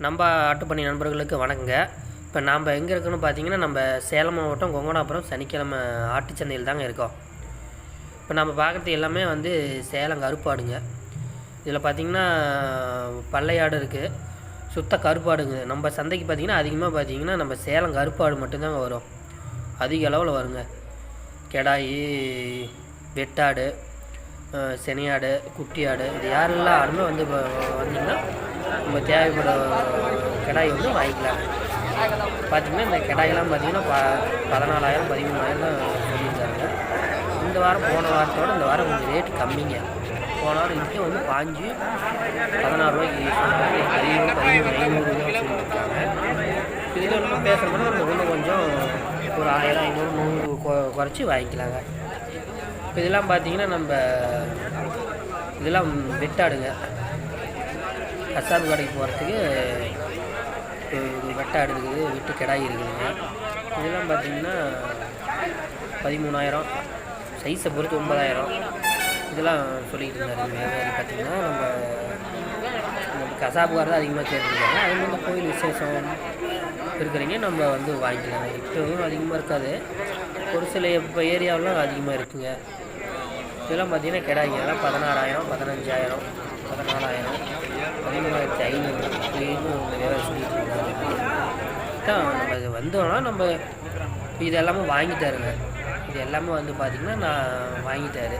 நம்ம ஆட்டுப்பணி நண்பர்களுக்கு வணக்கங்க. இப்போ நாம் எங்கே இருக்கோன்னு பார்த்தீங்கன்னா நம்ம சேலம் மாவட்டம் கொங்கனாபுரம் சனிக்கிழமை ஆட்டுச்சந்தையில் தாங்க இருக்கோம். இப்போ நம்ம பார்க்குறது எல்லாமே வந்து சேலம் கருப்பாடுங்க. இதில் பார்த்தீங்கன்னா பல்லையாடு இருக்குது சுத்த கருப்பாடுங்க. நம்ம சந்தைக்கு பார்த்தீங்கன்னா அதிகமாக பார்த்தீங்கன்னா நம்ம சேலம் கருப்பாடு மட்டும்தாங்க வரும். அதிக அளவில் வருங்க. கெடாயி வெட்டாடு செனையாடு குட்டி ஆடு இது யாரெல்லாம் ஆடுமே வந்து இப்போ வந்தீங்கன்னா நம்ம தேவைப்பட கிடாய் வந்து வாங்கிக்கலாம். பார்த்தீங்கன்னா இந்த கிடாயெல்லாம் பார்த்தீங்கன்னா ப பதினாலாயிரம் பதிமூணாயிரம் தான் சொல்லியிருக்காங்க இந்த வாரம் போன வாரத்தோட இந்த வாரம் கொஞ்சம் ரேட்டு கம்மிங்க. போன வாரம் இங்கே வந்து பாஞ்சு பதினாறு ரூபாய்க்கு பதிமூணு பதிமூணு ஐநூறு சொல்லியிருக்காங்க இதில் இன்னும் பேசுகிறோம்னா நம்ம இன்னும் கொஞ்சம் ஒரு ஆயிரம் ஐநூறு நூறு கொ- குறைச்சி வாங்கிக்கலாங்க. இப்போ இதெல்லாம் பார்த்தீங்கன்னா நம்ம இதெல்லாம் வெட்டாடுங்க. கசாப்பு கடைக்கு போகிறதுக்கு வெட்டாடு இருக்குது வெட்டு கிடாய் இருக்குதுங்க. இதெல்லாம் பார்த்தீங்கன்னா பதிமூணாயிரம். சைஸை பொறுத்து ஒன்பதாயிரம். இதெல்லாம் சொல்லிக்கிட்டு இருந்தாருங்க வியாபாரி பார்த்தீங்கன்னா நம்ம நம்ம கசாப்புக்காரர் தான் அதிகமாக கேட்டுருக்காங்க. அது மாதிரி கோயில் விசேஷம் இருக்கிறீங்க நம்ம வந்து வாங்கிக்கலாம் இப்போவும் அதிகமாக இருக்காது. ஒரு சில இப்போ ஏரியாவெலாம் அதிகமாக இருக்குங்க. இதெல்லாம் பார்த்தீங்கன்னா கிடாய்ங்க இதெல்லாம் பதினாறாயிரம் பதினஞ்சாயிரம் பதினாலாயிரம் பதிமூணாயிரத்தி ஐநூறு. அப்படின்னு வியாபாரம் சொல்லிட்டு தான் நம்ம இது வந்தோம்னா நம்ம இது எல்லாமே வாங்கிட்டாருங்க. இது எல்லாமே வந்து பார்த்திங்கன்னா நான் வாங்கிட்டாரு.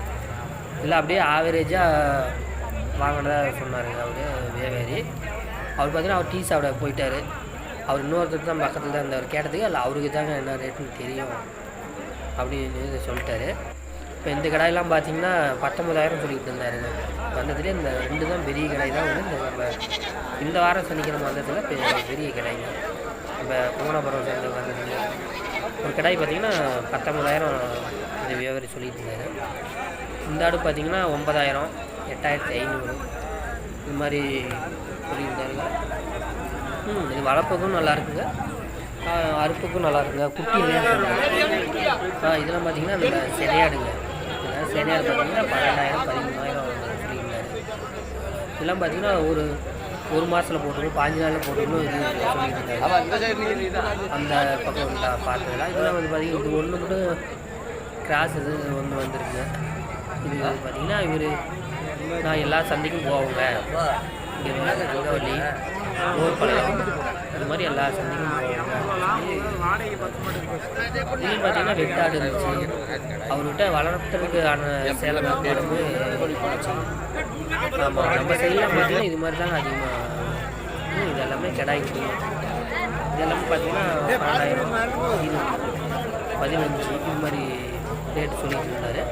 இல்லை அப்படியே ஆவரேஜாக வாங்கினதாக சொன்னாருங்க அவர் வியாபாரி. அவர் பார்த்தீங்கன்னா அவர் டீ சாப்பிட போயிட்டாரு. அவர் இன்னொருத்தர் தான் பக்கத்தில் தான் இருந்தார். கேட்டதுக்கு இல்லை அவருக்கு தாங்க என்ன ரேட்டுன்னு தெரியும். அப்படின்னு சொல்லிட்டாரு. இப்போ இந்த கடாயெல்லாம் பார்த்தீங்கன்னா பத்தொம்பதாயிரம் சொல்லிக்கிட்டு இருந்தாருங்க. வந்ததுலேயே இந்த ரெண்டு தான் பெரிய கடாய் தான் வந்து நம்ம இந்த வாரம் சனிக்கிழமை வந்ததில் பெ- பெரிய கடாய்ங்க நம்ம கோணபுரம் சேர்ந்து வந்ததுல. ஒரு கடாய் பார்த்தீங்கன்னா பத்தொம்பதாயிரம் இந்த வியாபாரி சொல்லிட்டு இருந்தாரு. இந்த ஆடு பார்த்தீங்கன்னா ஒன்பதாயிரம் எட்டாயிரத்தி ஐநூறு. இது மாதிரி சொல்லியிருந்தாருங்க. ம் இது வளர்ப்புக்கும் நல்லா இருக்குங்க. அறுப்புக்கும் நல்லா இருக்குங்க. குட்டி ஆ இதெல்லாம் பார்த்தீங்கன்னா நல்லா சிறையாடுங்க செனையாடு பார்த்தீங்கன்னா பன்னெண்டாயிரம் பதிமூணாயிரம் சொல்லியிருந்தாரு இதெல்லாம் பார்த்தீங்கன்னா ஒரு ஒரு மாதத்தில் போட்டுக்கணும் பாஞ்சு நாளில் போட்டுக்கணும் இது சொல்லியிருந்தாரு அந்த பக்கம் உள்ள பார்த்ததெல்லாம் இதெல்லாம் வந்து பார்த்தீங்கன்னா இது ஒன்று மட்டும் கிராஸ் இது ஒன்று வந்திருக்குங்க இது பார்த்தீங்கன்னா இவர் நான் எல்லா சந்தைக்கும் போவேங்க. இங்கே வந்து தங்கவள்ளி இது மாதிரி எல்லா சந்தைக்கும் போவாங்க இது பார்த்தீங்கன்னா வெட்டாடு இருந்துச்சு. அவர்கிட்ட வளர்த்துறதுக்கான சேலம் மருந்து ஆமாம் நம்ம சைடில் பார்த்தீங்கன்னா இது மாதிரி தாங்க அதிகமாக இது எல்லாமே கிடாய்க்கு இது எல்லாமே பார்த்தீங்கன்னா பன்னெண்டாயிரம் பதினஞ்சு இது மாதிரி ரேட்டு சொல்லிட்டு இருந்தார்.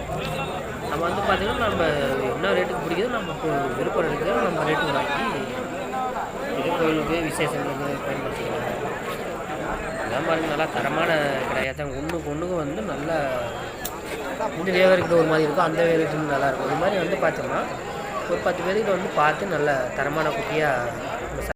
நம்ம வந்து பார்த்தீங்கன்னா நம்ம என்ன ரேட்டுக்கு பிடிக்குதோ நம்ம விருப்பம் இருக்குது நம்ம ரேட்டு வாங்கி கோயிலுக்கு விசேஷங்களுக்கு பயன்படுத்திக்கிறாங்க அதே மாதிரி நல்லா தரமான கிடையாது தான் ஒன்றுக்கு ஒன்றுக்கும் வந்து நல்லா இந்த வேவருக்கு ஒரு மாதிரி இருக்கும். அந்த வேவருக்கு நல்லா இருக்கும். இது மாதிரி வந்து பார்த்தோம்னா ஒரு பத்து பேருக்கு வந்து பார்த்து நல்ல தரமான குட்டியாக